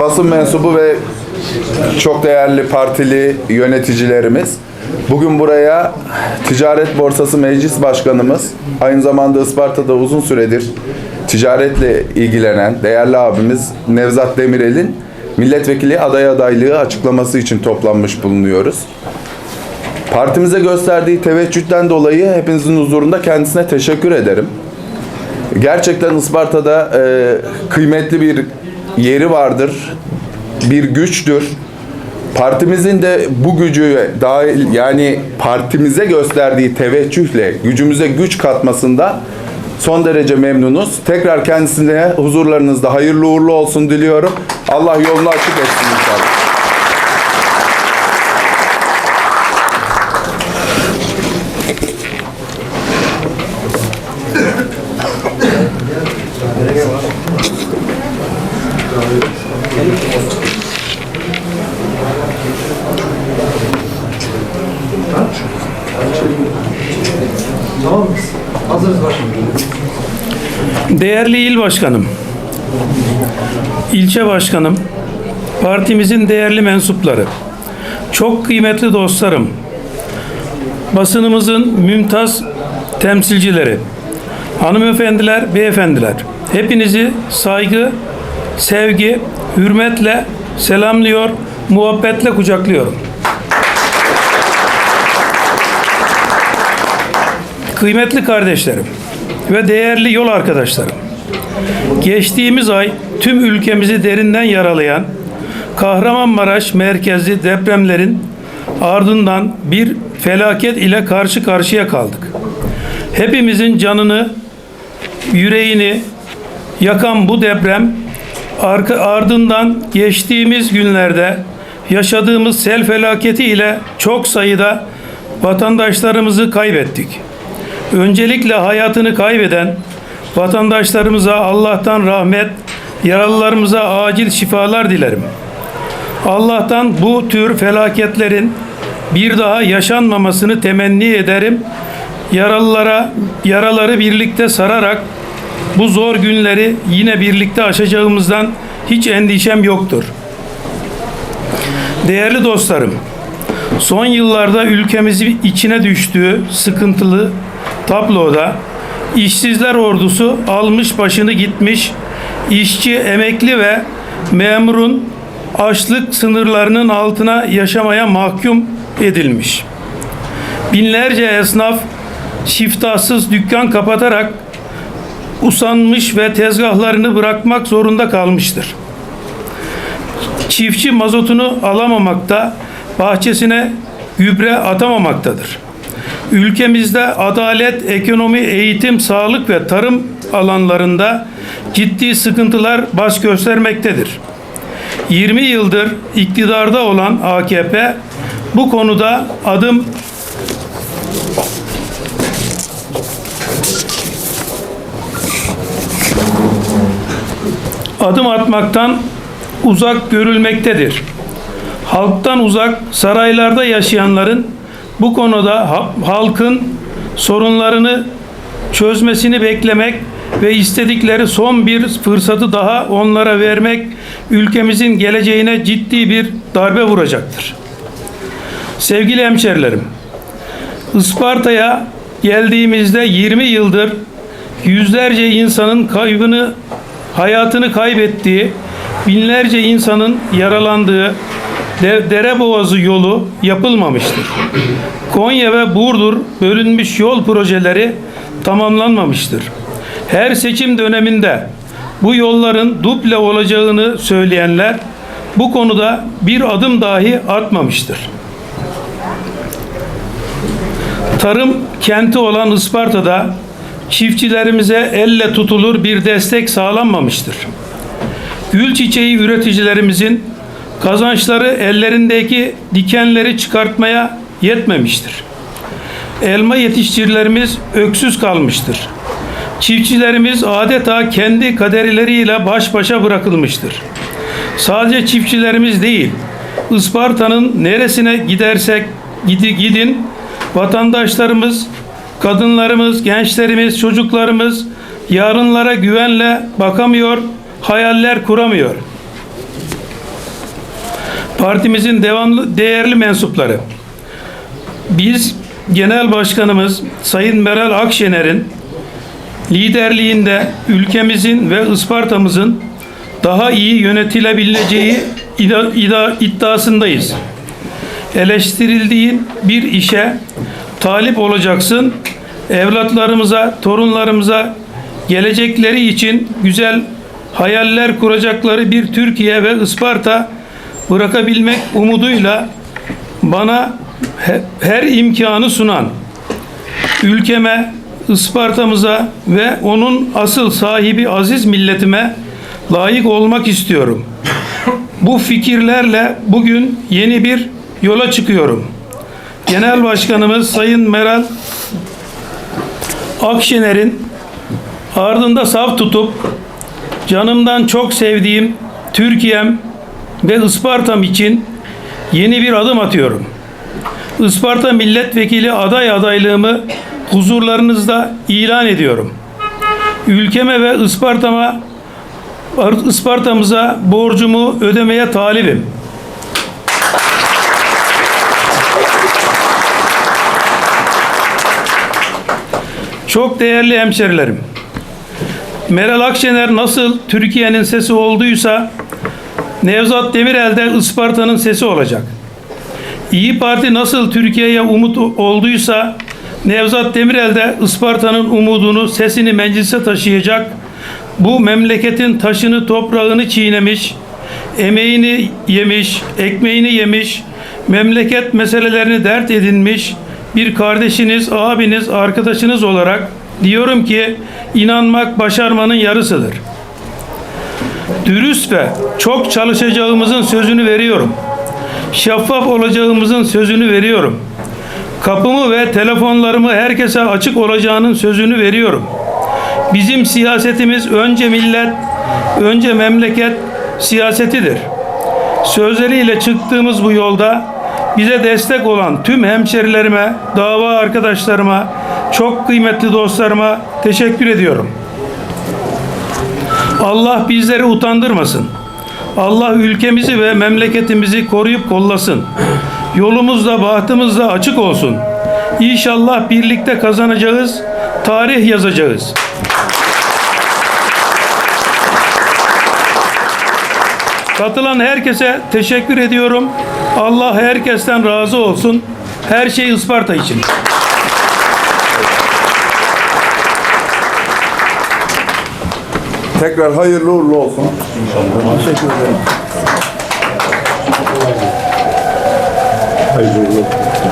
basın mensubu ve çok değerli partili yöneticilerimiz. Bugün buraya Ticaret Borsası Meclis Başkanımız, aynı zamanda Isparta'da uzun süredir ticaretle ilgilenen değerli abimiz Nevzat Demirel'in milletvekili aday adaylığı açıklaması için toplanmış bulunuyoruz. Partimize gösterdiği teveccühten dolayı hepinizin huzurunda kendisine teşekkür ederim. Gerçekten Isparta'da e, kıymetli bir yeri vardır, bir güçtür. Partimizin de bu gücü dahil yani partimize gösterdiği teveccühle gücümüze güç katmasında son derece memnunuz. Tekrar kendisine huzurlarınızda hayırlı uğurlu olsun diliyorum. Allah yolunu açık etsin inşallah. Değerli il başkanım, ilçe başkanım, partimizin değerli mensupları, çok kıymetli dostlarım, basınımızın mümtaz temsilcileri, hanımefendiler, beyefendiler, hepinizi saygı, sevgi, hürmetle selamlıyor, muhabbetle kucaklıyorum. Kıymetli kardeşlerim ve değerli yol arkadaşlarım. Geçtiğimiz ay tüm ülkemizi derinden yaralayan Kahramanmaraş merkezli depremlerin ardından bir felaket ile karşı karşıya kaldık. Hepimizin canını, yüreğini yakan bu deprem arka, ardından geçtiğimiz günlerde yaşadığımız sel felaketi ile çok sayıda vatandaşlarımızı kaybettik. Öncelikle hayatını kaybeden vatandaşlarımıza Allah'tan rahmet, yaralılarımıza acil şifalar dilerim. Allah'tan bu tür felaketlerin bir daha yaşanmamasını temenni ederim. Yaralılara yaraları birlikte sararak bu zor günleri yine birlikte aşacağımızdan hiç endişem yoktur. Değerli dostlarım, son yıllarda ülkemizi içine düştüğü sıkıntılı tabloda işsizler ordusu almış başını gitmiş, işçi, emekli ve memurun açlık sınırlarının altına yaşamaya mahkum edilmiş. Binlerce esnaf şiftahsız dükkan kapatarak usanmış ve tezgahlarını bırakmak zorunda kalmıştır. Çiftçi mazotunu alamamakta, bahçesine gübre atamamaktadır. Ülkemizde adalet, ekonomi, eğitim, sağlık ve tarım alanlarında ciddi sıkıntılar baş göstermektedir. 20 yıldır iktidarda olan AKP bu konuda adım adım atmaktan uzak görülmektedir. Halktan uzak saraylarda yaşayanların bu konuda ha- halkın sorunlarını çözmesini beklemek ve istedikleri son bir fırsatı daha onlara vermek ülkemizin geleceğine ciddi bir darbe vuracaktır. Sevgili hemşerilerim, Isparta'ya geldiğimizde 20 yıldır yüzlerce insanın kaybını, hayatını kaybettiği, binlerce insanın yaralandığı De- Dereboğazı yolu yapılmamıştır. Konya ve Burdur bölünmüş yol projeleri tamamlanmamıştır. Her seçim döneminde bu yolların duble olacağını söyleyenler bu konuda bir adım dahi atmamıştır. Tarım kenti olan Isparta'da çiftçilerimize elle tutulur bir destek sağlanmamıştır. Gül çiçeği üreticilerimizin kazançları ellerindeki dikenleri çıkartmaya yetmemiştir. Elma yetiştiricilerimiz öksüz kalmıştır. Çiftçilerimiz adeta kendi kaderleriyle baş başa bırakılmıştır. Sadece çiftçilerimiz değil, Isparta'nın neresine gidersek gidi gidin vatandaşlarımız, kadınlarımız, gençlerimiz, çocuklarımız yarınlara güvenle bakamıyor, hayaller kuramıyor. partimizin devamlı değerli mensupları, biz Genel Başkanımız Sayın Meral Akşener'in liderliğinde ülkemizin ve Isparta'mızın daha iyi yönetilebileceği ida- iddiasındayız. Eleştirildiğin bir işe talip olacaksın. Evlatlarımıza, torunlarımıza gelecekleri için güzel hayaller kuracakları bir Türkiye ve Isparta bırakabilmek umuduyla bana he- her imkanı sunan ülkeme, Isparta'mıza ve onun asıl sahibi aziz milletime layık olmak istiyorum. Bu fikirlerle bugün yeni bir yola çıkıyorum. Genel Başkanımız Sayın Meral Akşener'in ardında saf tutup canımdan çok sevdiğim Türkiye'm ve Isparta'm için yeni bir adım atıyorum. Isparta milletvekili aday adaylığımı huzurlarınızda ilan ediyorum. Ülkeme ve Isparta'ma Isparta'mıza borcumu ödemeye talibim. Çok değerli hemşerilerim. Meral Akşener nasıl Türkiye'nin sesi olduysa Nevzat Demirel de Isparta'nın sesi olacak. İyi Parti nasıl Türkiye'ye umut olduysa Nevzat Demirel de Isparta'nın umudunu, sesini meclise taşıyacak. Bu memleketin taşını, toprağını çiğnemiş, emeğini yemiş, ekmeğini yemiş, memleket meselelerini dert edinmiş bir kardeşiniz, abiniz, arkadaşınız olarak diyorum ki inanmak başarmanın yarısıdır. Dürüst ve çok çalışacağımızın sözünü veriyorum. Şeffaf olacağımızın sözünü veriyorum. Kapımı ve telefonlarımı herkese açık olacağının sözünü veriyorum. Bizim siyasetimiz önce millet, önce memleket siyasetidir. Sözleriyle çıktığımız bu yolda bize destek olan tüm hemşerilerime, dava arkadaşlarıma, çok kıymetli dostlarıma teşekkür ediyorum. Allah bizleri utandırmasın. Allah ülkemizi ve memleketimizi koruyup kollasın. Yolumuz da bahtımız da açık olsun. İnşallah birlikte kazanacağız, tarih yazacağız. Katılan herkese teşekkür ediyorum. Allah herkesten razı olsun. Her şey Isparta için. Tekrar hayırlı uğurlu olsun. Hayırlı uğurlu olsun.